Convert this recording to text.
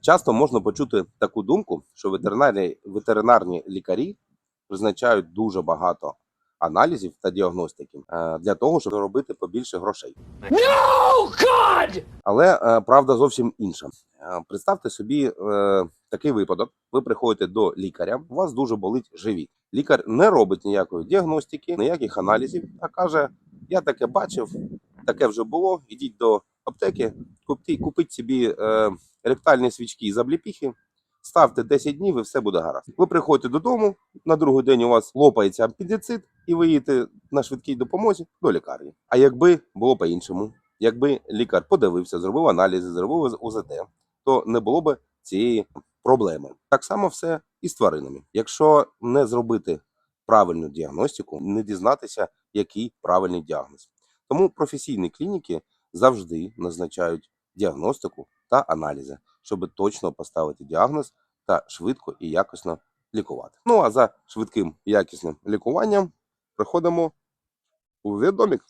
Часто можна почути таку думку, що ветеринарні, ветеринарні лікарі призначають дуже багато аналізів та діагностики е, для того, щоб заробити побільше грошей. Але е, правда зовсім інша. Е, Представте собі такий випадок: ви приходите до лікаря, у вас дуже болить живіт. Лікар не робить ніякої діагностики, ніяких аналізів, а каже: Я таке бачив, таке вже було. Ідіть до аптеки, купіть, собі е, ректальні свічки з обліпіхи, ставте 10 днів і все буде гаразд. Ви приходите додому, на другий день у вас лопається апендицит, і ви їдете на швидкій допомозі до лікарні. А якби було по-іншому, якби лікар подивився, зробив аналізи, зробив УЗД, то не було б цієї проблеми. Так само все і з тваринами. Якщо не зробити правильну діагностику, не дізнатися, який правильний діагноз. Тому професійні клініки завжди назначають діагностику та аналізи, щоб точно поставити діагноз та швидко і якісно лікувати. Ну а за швидким і якісним лікуванням приходимо у відомік.